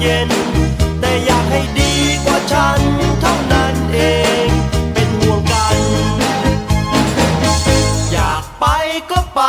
เย็น แต่อยากให้ดีกว่าฉันเท่านั้นเอง เป็นห่วงกัน อยากไปก็ไป